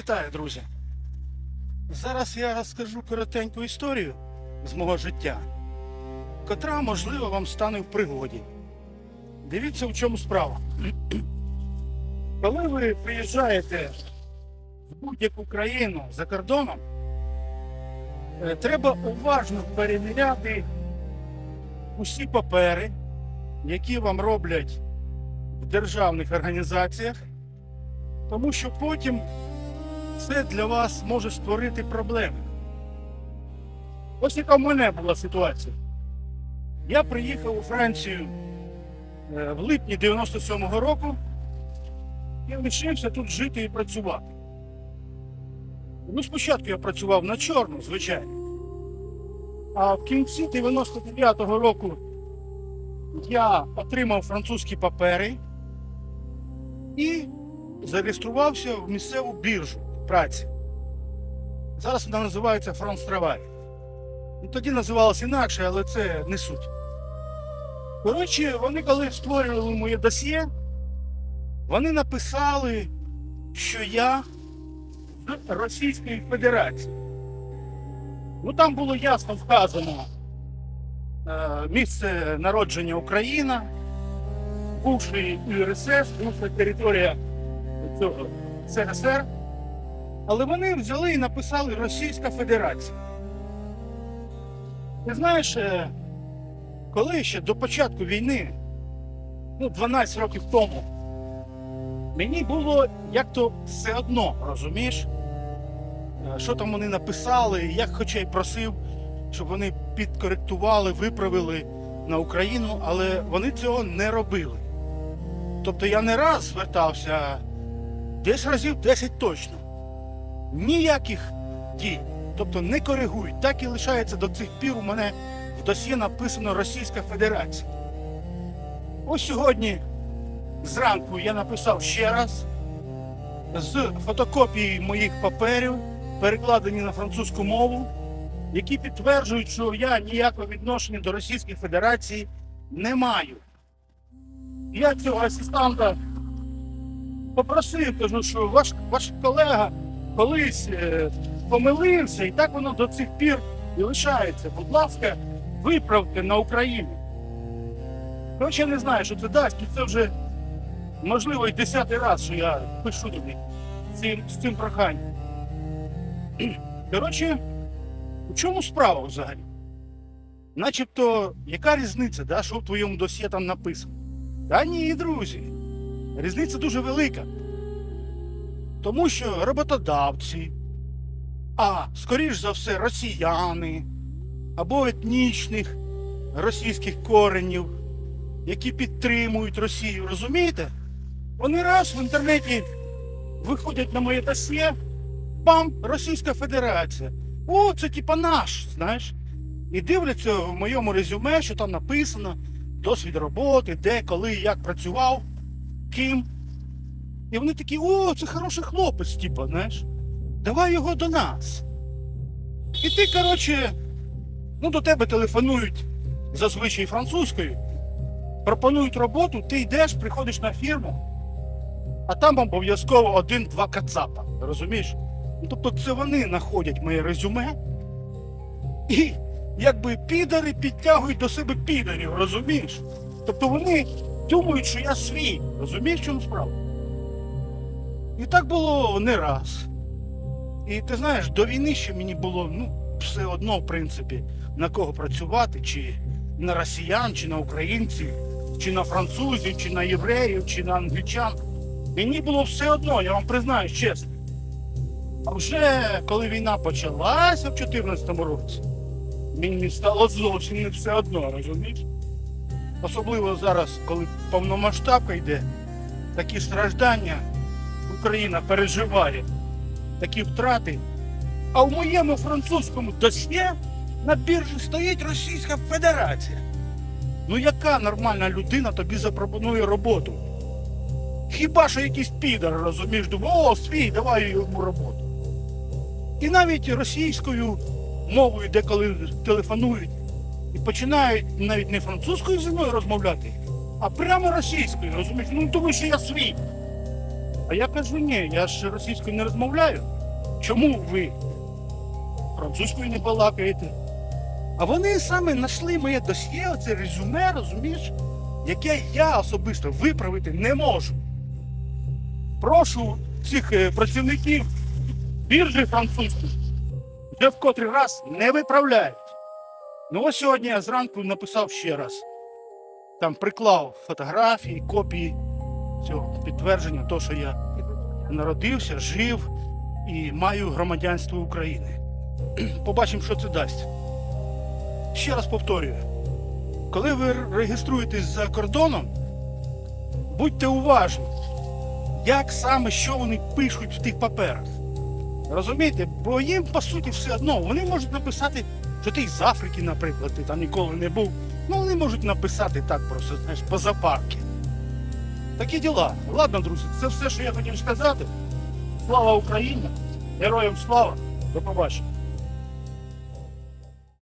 Вітаю, друзі! Зараз я розкажу коротеньку історію з мого життя, котра, можливо, вам стане в пригоді. Дивіться, в чому справа. Коли ви приїжджаєте в будь-яку країну за кордоном, е, треба уважно перевіряти усі папери, які вам роблять в державних організаціях, тому що потім це для вас може створити проблеми. Ось яка в мене була ситуація. Я приїхав у Францію е, в липні 97-го року і лишився тут жити і працювати. Ну, спочатку я працював на чорну, звичайно. А в кінці 99-го року я отримав французькі папери і зареєструвався в місцеву біржу праці. Зараз вона називається France Travail. Ну, Тоді називалася інакше, але це не суть. Коротше, вони коли створювали моє досьє, вони написали, що я з Російської Федерації. Ну там було ясно вказано е, місце народження Україна, бувший УРСС, бувша територія цього СРСР. Але вони взяли і написали Російська Федерація. Ти знаєш, е, коли ще до початку війни, ну 12 років тому, мені було як то все одно, розумієш? Е, Що там вони написали, як хоча й просив, щоб вони підкоректували, виправили на Україну, але вони цього не робили. Тобто я не раз звертався, десь разів 10 точно. Ніяких дій. Тобто не коригують. Так і лишається до цих пір у мене в досьє написано Російська Федерація. Ось сьогодні зранку я написав ще раз з фотокопії моїх паперів, перекладені на французьку мову, які підтверджують, що я ніякого відношення до Російської Федерації не маю. Я цього асистанта попросив, кажу, що ваш, ваш колега колись е, помилився, і так воно до цих пір і лишається. Будь ласка, виправте на Україну. Коротше, я не знаю, що це дасть, і це вже можливо і десятий раз, що я пишу тобі цим, з цим проханням. Коротше, у чому справа взагалі? Начебто, яка різниця, да, що в твоєму досьє там написано? Та ні, друзі. Різниця дуже велика. Тому що роботодавці, а скоріш за все росіяни або етнічних російських коренів, які підтримують Росію, розумієте? Вони раз в інтернеті виходять на моє досьє, бам, Російська Федерація. О, це типа наш, знаєш. І дивляться в моєму резюме, що там написано, досвід роботи, де, коли, як працював, ким. І вони такі, о, це хороший хлопець, типа, знаєш. Давай його до нас. І ти, коротше, ну до тебе телефонують зазвичай французькою, пропонують роботу, ти йдеш, приходиш на фірму, а там обов'язково один-два кацапа. Розумієш? Ну, тобто це вони знаходять моє резюме і якби підари підтягують до себе підарів, розумієш? Тобто вони думають, що я свій. Розумієш, в чому справа? І так було не раз. І ти знаєш, до війни ще мені було ну, все одно, в принципі, на кого працювати, чи на росіян, чи на українців, чи на французів, чи на євреїв, чи на англічан. Мені було все одно, я вам признаюсь чесно. А вже коли війна почалася в 2014 році, мені стало зовсім не все одно, розумієш? Особливо зараз, коли повномасштабка йде, такі страждання Україна переживає, такі втрати. А в моєму французькому досьє на біржі стоїть Російська Федерація. Ну яка нормальна людина тобі запропонує роботу? Хіба що якийсь підар, розумієш, думає, о, свій, давай йому роботу. І навіть російською мовою деколи телефонують і починають навіть не французькою зі мною розмовляти, а прямо російською, розумієш? Ну тому що я свій. А я кажу, ні, я ж російською не розмовляю. Чому ви французькою не балакаєте? А вони саме знайшли моє досьє, оце резюме, розумієш, яке я особисто виправити не можу. Прошу цих е, працівників біржі французької вже в котрий раз не виправляють. Ну ось сьогодні я зранку написав ще раз. Там приклав фотографії, копії цього підтвердження, того, що я народився, жив і маю громадянство України. Побачимо, що це дасть. Ще раз повторюю: коли ви реєструєтесь за кордоном, будьте уважні, як саме що вони пишуть в тих паперах. Розумієте? Бо їм по суті все одно. Вони можуть написати, що ти з Африки, наприклад, ти там ніколи не був. Ну, вони можуть написати так просто, знаєш, позапарки. Такі діла. Ладно, друзі, це все, що я хотів сказати. Слава Україні! Героям слава! До побачення!